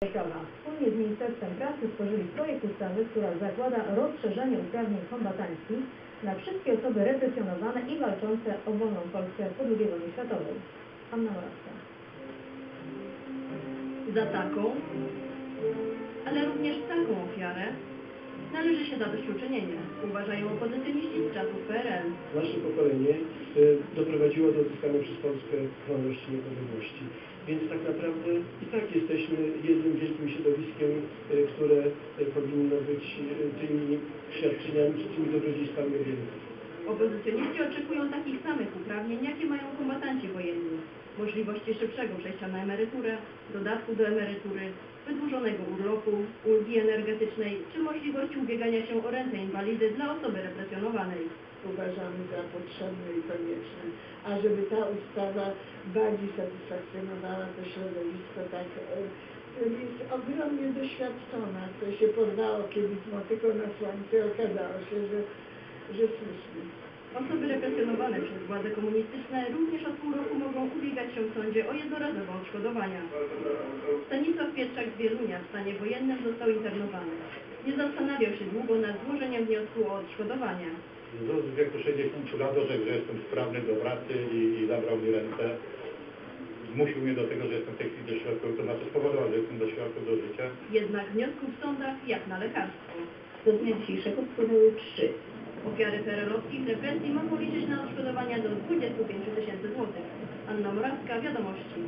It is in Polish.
Strajkowa. Wspólnie z Ministerstwem Pracy stworzyli projekt ustawy, która zakłada rozszerzenie uprawnień kombatanckich na wszystkie osoby represjonowane i walczące o wolną Polskę po II wojnie światowej. Anna Morawska. Za taką, ale również taką ofiarę należy się zadośćuczynienie, uważają opozycjoniści z czasów PRL. nasze pokolenie y, doprowadziło do odzyskania przez Polskę wolności i niepodległości. Więc tak naprawdę i tak jesteśmy jednym wielkim środowiskiem, y, które y, powinno być y, tymi świadczeniami, czy tymi dobrodziejstwami objęte. Opozycjoniści oczekują takich samych uprawnień, jakie mają kombatanci wojenni. Możliwości szybszego przejścia na emeryturę, dodatku do emerytury, wydłużonego urlopu, ulgi energetycznej, czy możliwości ubiegania się o rentę inwalidy dla osoby represjonowanej. uważamy za potrzebne i konieczne, a żeby ta ustawa bardziej satysfakcjonowała to środowisko tak e, jest ogromnie doświadczona, to się porwało kiedyś motyką na słońce, okazało się, że, że słusznie. Osoby represjonowane przez władze komunistyczne również od pół roku mogą ubiegać się w sądzie o jednorazowe odszkodowania. Stanisław Pietrzak z Wielunia w stanie wojennym został internowany. Nie zastanawiał się długo nad złożeniem wniosku o odszkodowania. W wieku 60 lat orzekł, że jestem sprawny do pracy i, i zabrał mi ręce. Zmusił mnie do tego, że jestem w tej chwili doświadczony, to znaczy spowodował, że jestem doświadczony do życia. Jednak wniosków w sądach jak na lekarstwo. Do dnia dzisiejszego wpłynęły trzy. Ofiary perelowskich represji mogą liczyć na odszkodowania do 25 tysięcy złotych. Anna Morawska, Wiadomości.